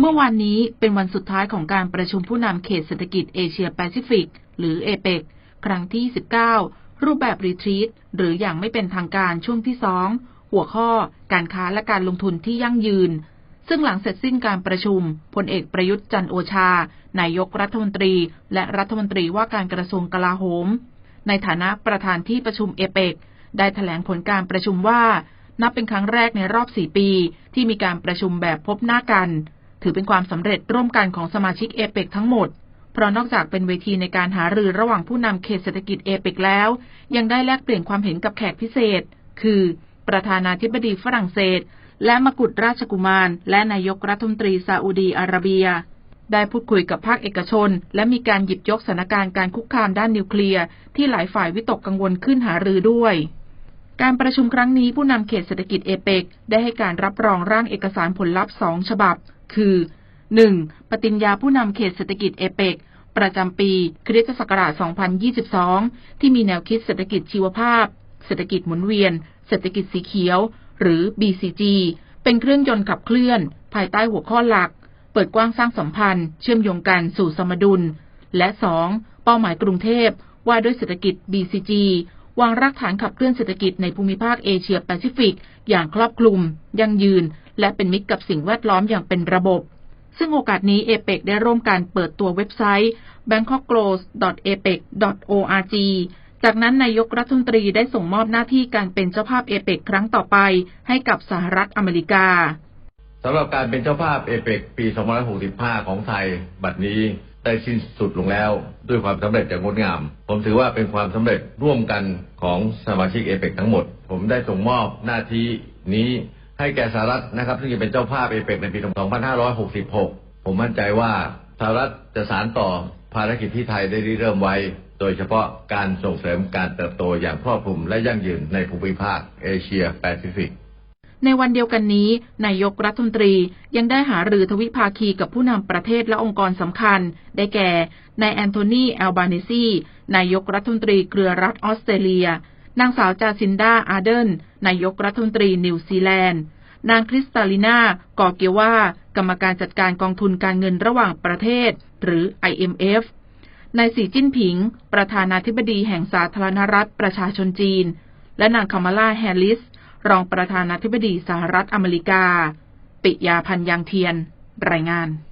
เมื่อวานนี้เป็นวันสุดท้ายของการประชุมผู้นำเขตเศรษฐกิจเอเชียแปซิฟิก หรือเอเปกครั้งที่ 19 รูปแบบรีทรีตหรืออย่างไม่เป็นทางการช่วงที่ 2 หัวข้อ การค้าและการลงทุนที่ยั่งยืน ซึ่งหลังเสร็จสิ้นการประชุมพลเอกประยุทธ์จันโอชา นายกรัฐมนตรี และรัฐมนตรีว่าการกระทรวงกลาโหม ในฐานะประธานที่ประชุมเอเปกได้แถลงผลการประชุมว่า นับเป็นครั้งแรกในรอบ 4 ปี ที่มีการประชุมแบบพบหน้ากัน ถือเป็นความสำเร็จร่วมกันของสมาชิกเอเปกทั้งหมด เพราะนอกจากเป็นเวทีในการหารือระหว่างผู้นำเขตเศรษฐกิจเอเปกแล้ว ยังได้แลกเปลี่ยนความเห็นกับแขกพิเศษ คือ ประธานาธิบดีฝรั่งเศส และมกุฎราชกุมาร และนายกรัฐมนตรีซาอุดีอาระเบียได้พูดคุยกับภาคเอกชน และมีการหยิบยกสถานการณ์การคุกคามด้านนิวเคลียร์ที่หลายฝ่ายวิตกกังวลขึ้นหารือด้วย การประชุมครั้งนี้ผู้นำเขตเศรษฐกิจเอเปกได้ให้การรับรองร่างเอกสารผลลัพธ์สองฉบับ คือ 1. ปฏิญญาผู้นำเขตเศรษฐกิจเอเปกประจำปีคริสตศักราช 2022 ที่มีแนวคิดเศรษฐกิจชีวภาพ เศรษฐกิจหมุนเวียน เศรษฐกิจสีเขียว หรือ BCG เป็นเครื่องยนต์ขับเคลื่อน ภายใต้หัวข้อหลัก เปิดกว้างสร้างสัมพันธ์ เชื่อมโยงกันสู่สมดุล และ 2. เป้าหมายกรุงเทพว่าด้วยเศรษฐกิจ BCG วางรากฐานขับเคลื่อนเศรษฐกิจในภูมิภาคเอเชียแปซิฟิก อย่างครอบคลุม ยั่งยืน และเป็นมิตรกับสิ่งแวดล้อมอย่างเป็นระบบ ซึ่งโอกาสนี้เอเปกได้ร่วมการเปิดตัวเว็บไซต์ bangkokgrowth.apec.org จากนั้นนายกรัฐมนตรีได้ส่งมอบหน้าที่การเป็นเจ้าภาพเอเปกครั้งต่อไปให้กับสหรัฐอเมริกาสำหรับการเป็นเจ้าภาพเอเปกปี 2565 ของไทย บัดนี้ได้สิ้นสุดลงแล้ว ด้วยความสำเร็จอย่างงดงาม ผมถือว่าเป็นความสำเร็จร่วมกันของสมาชิกเอเปกทั้งหมด ผมได้ส่งมอบหน้าที่นี้ ให้แก่สหรัฐนะครับซึ่งจะเป็นเจ้าภาพเอเปกในปี 2566 ผมมั่นใจว่าสหรัฐจะสานต่อภารกิจที่ไทยได้ริเริ่มไว้ โดยเฉพาะการส่งเสริมการเติบโตอย่างครอบคลุมและยั่งยืนในภูมิภาคเอเชียแปซิฟิกในวันเดียวกันนี้ นายกรัฐมนตรียังได้หารือทวิภาคีกับผู้นำประเทศและองค์กรสำคัญ ได้แก่ นายแอนโทนีแอลบาเนซี นายกรัฐมนตรีเครือรัฐออสเตรเลีย นางสาวจาซินดาอาเดนนายกรัฐมนตรีนิวซีแลนด์ นางคริสตาลินากอเกวากรรมการจัดการกองทุนการเงินระหว่างประเทศ หรือ IMF นายสีจิ้นผิง ประธานาธิบดีแห่งสาธารณรัฐประชาชนจีน และนางคามาลาแฮร์ริส รองประธานาธิบดีสหรัฐอเมริกา ปิยาพันยางเทียน รายงาน